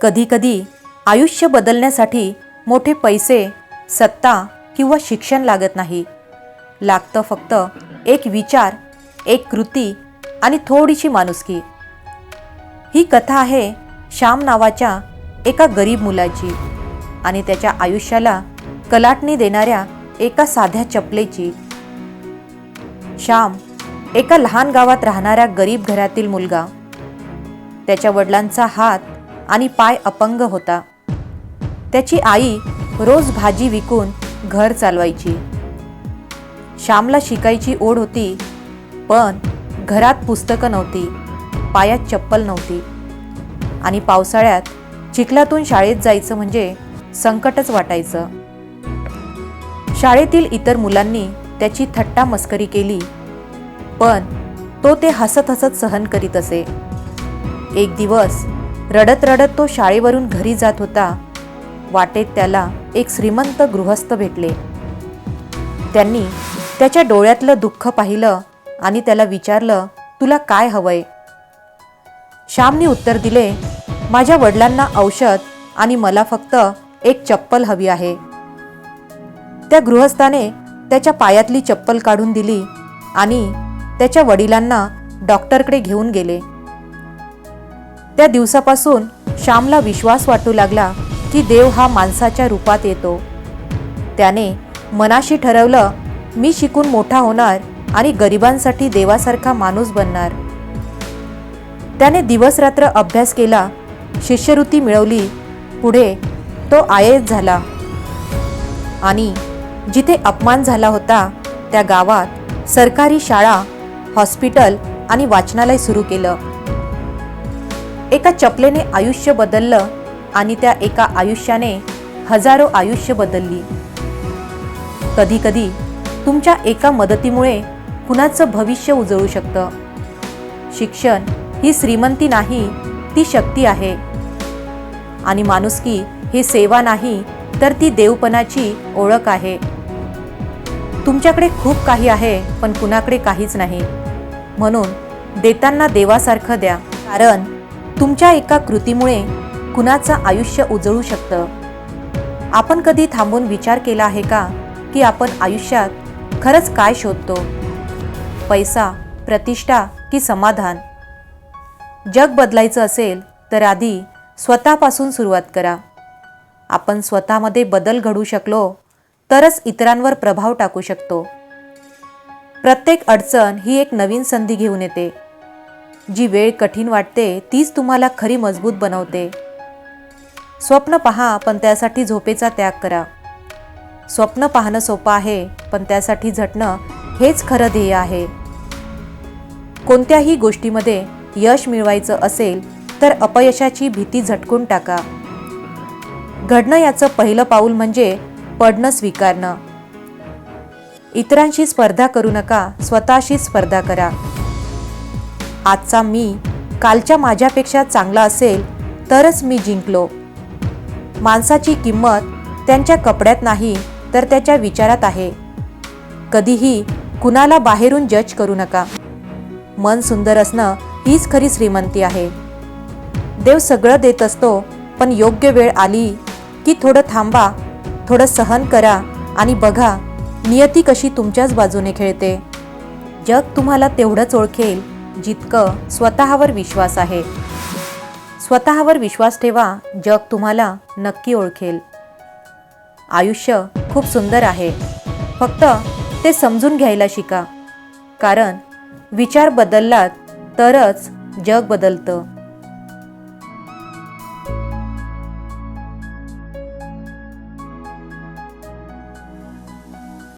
कधीकधी आयुष्य बदलण्यासाठी मोठे पैसे सत्ता किंवा शिक्षण लागत नाही. लागतं फक्त एक विचार एक कृती आणि थोडीशी माणुसकी. ही कथा आहे श्याम नावाच्या एका गरीब मुलाची आणि त्याच्या आयुष्याला कलाटणी देणाऱ्या एका साध्या चपलेची. श्याम एका लहान गावात राहणाऱ्या गरीब घरातील मुलगा. त्याच्या वडिलांचा हात आणि पाय अपंग होता. त्याची आई रोज भाजी विकून घर चालवायची. श्यामला शिकायची ओढ होती पण घरात पुस्तकं नव्हती पायात चप्पल नव्हती. आणि पावसाळ्यात चिखलातून शाळेत जायचं म्हणजे संकटच वाटायचं. शाळेतील इतर मुलांनी त्याची थट्टा मस्करी केली पण तो ते हसत हसत सहन करीत असे. एक दिवस रडत रडत तो शाळेवरून घरी जात होता. वाटेत त्याला एक श्रीमंत गृहस्थ भेटले. त्यांनी त्याच्या डोळ्यातलं दुःख पाहिलं आणि त्याला विचारलं तुला काय हवंय? श्यामने उत्तर दिले माझ्या वडिलांना औषध आणि मला फक्त एक चप्पल हवी आहे. त्या गृहस्थाने त्याच्या पायातली चप्पल काढून दिली आणि त्याच्या वडिलांना डॉक्टरकडे घेऊन गेले. त्या दिवसापासून श्यामला विश्वास वाटू लागला की देव हा माणसाच्या रूपात येतो. त्याने मनाशी ठरवलं मी शिकून मोठा होणार आणि गरिबांसाठी देवासारखा माणूस बनणार. त्याने दिवसरात्र अभ्यास केला शिष्यवृत्ती मिळवली पुढे तो आय एस झाला. आणि जिथे अपमान झाला होता त्या गावात सरकारी शाळा हॉस्पिटल आणि वाचनालय सुरू केलं. एका चपलेने आयुष्य बदललं आणि त्या एका आयुष्याने हजारो आयुष्य बदलली. कधीकधी तुमच्या एका मदतीमुळे कुणाचं भविष्य उजळू शकतं. शिक्षण ही श्रीमंती नाही ती शक्ती आहे. आणि माणुसकी ही सेवा नाही तर ती देवपणाची ओळख आहे. तुमच्याकडे खूप काही आहे पण कुणाकडे काहीच नाही. म्हणून देताना देवासारखं द्या. कारण तुमच्या एका कृतीमुळे कुणाचं आयुष्य उजळू शकतं? आपण कधी थांबून विचार केला आहे का की आपण आयुष्यात खरंच काय शोधतो? पैसा प्रतिष्ठा की समाधान? जग बदलायचं असेल तर आधी स्वतःपासून सुरुवात करा. आपण स्वतःमध्ये बदल घडू शकलो तरच इतरांवर प्रभाव टाकू शकतो. प्रत्येक अडचण ही एक नवीन संधी घेऊन येते. जी वेळ कठीण वाटते तीच तुम्हाला खरी मजबूत बनवते. स्वप्न पहा पण त्यासाठी झोपेचा त्याग करा. स्वप्न पाहणं सोपं आहे पण त्यासाठी झटणं हेच खरं ध्येय आहे. कोणत्याही गोष्टीमध्ये यश मिळवायचं असेल तर अपयशाची भीती झटकून टाका. घडणं याचं पहिलं पाऊल म्हणजे पडणं स्वीकारणं. इतरांशी स्पर्धा करू नका स्वतःशी स्पर्धा करा. आजचा मी कालच्या माझ्यापेक्षा चांगला असेल तरच मी जिंकलो. माणसाची किंमत त्यांच्या कपड्यात नाही तर त्याच्या विचारात आहे. कधीही कुणाला बाहेरून जज करू नका. मन सुंदर असणं हीच खरी श्रीमंती आहे. देव सगळं देत असतो पण योग्य वेळ आली की थोडं थांबा थोडं सहन करा आणि बघा नियती कशी तुमच्याच बाजूने खेळते. जग तुम्हाला तेवढंच ओळखेल जितकं स्वतःवर विश्वास आहे. स्वतःवर विश्वास ठेवा जग तुम्हाला नक्की ओळखेल. आयुष्य खूप सुंदर आहे. फक्त ते समजून घ्यायला शिका. कारण विचार बदललात तरच जग बदलतं.